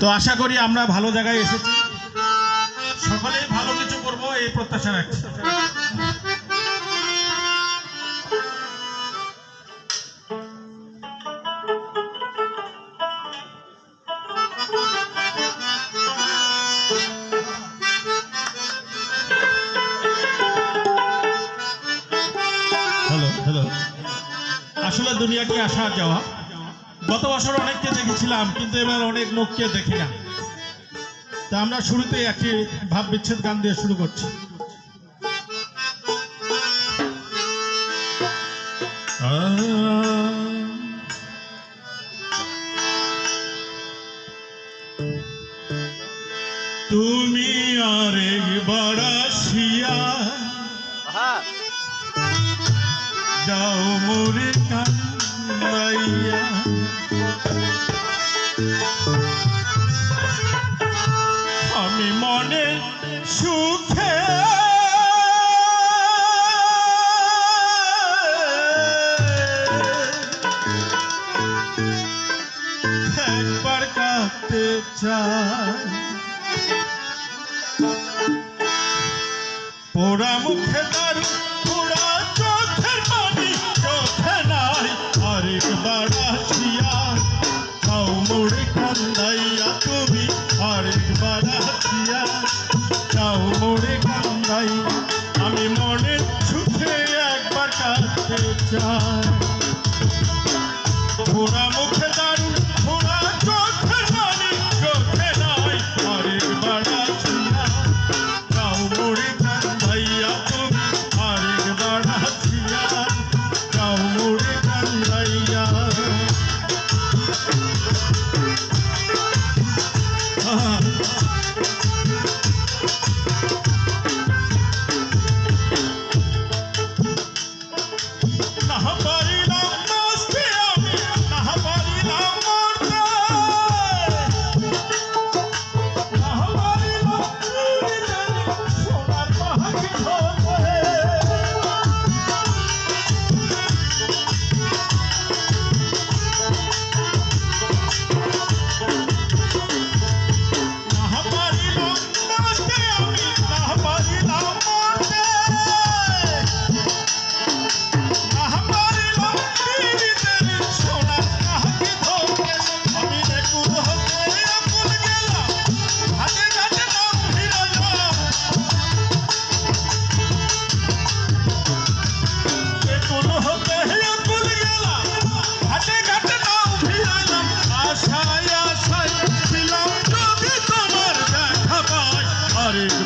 তো আশা করি আমরা ভালো জায়গায় এসেছি। সকলেই ভালো কিছু করব, এই প্রত্যাশা রাখছি। Hello hello. আসলে আসা যাওয়া। গত বছর অনেককে দেখেছিলাম কিন্তু এবার অনেক মুখকে দেখি না। তা আমরা শুরুতেই একটি ভাব বিচ্ছেদ গান দিয়ে শুরু করছি। তুমি আরেকবার আসিয়া হ্যাঁ যাও মোরে কান্দাইয়া আমি মনে একবার পোড়া মুখে তার পোড়া কান্দাইয়া তুমি আরেকবার আসিয়া তাও মোড়ে কান্দাই আমি মনে সুখে একবার কাঁদতে চাই। পোড়া মুখে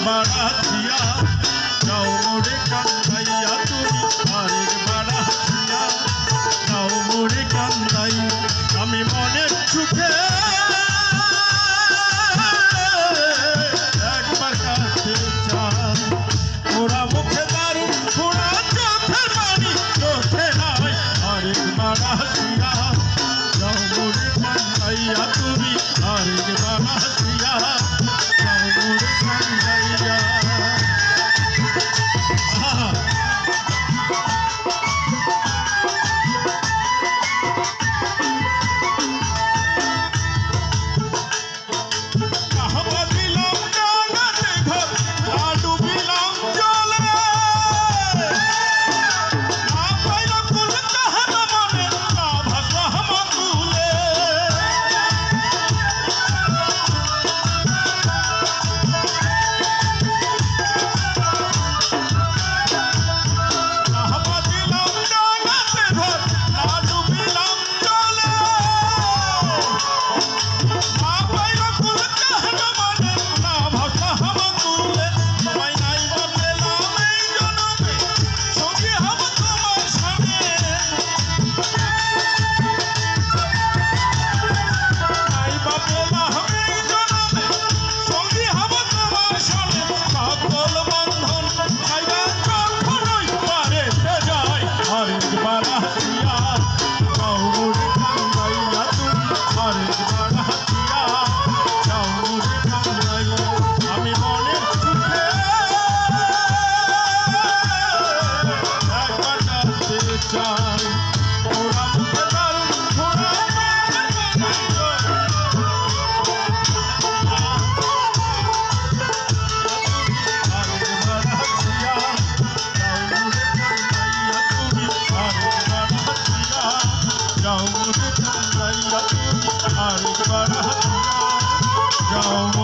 আরেকবার যাও মোরে কান্দাইয়া তুমি আরেকবার আসিয়া যাও মোরে কান্দাই আমি মনের সুখে আরেকবার হাত যাও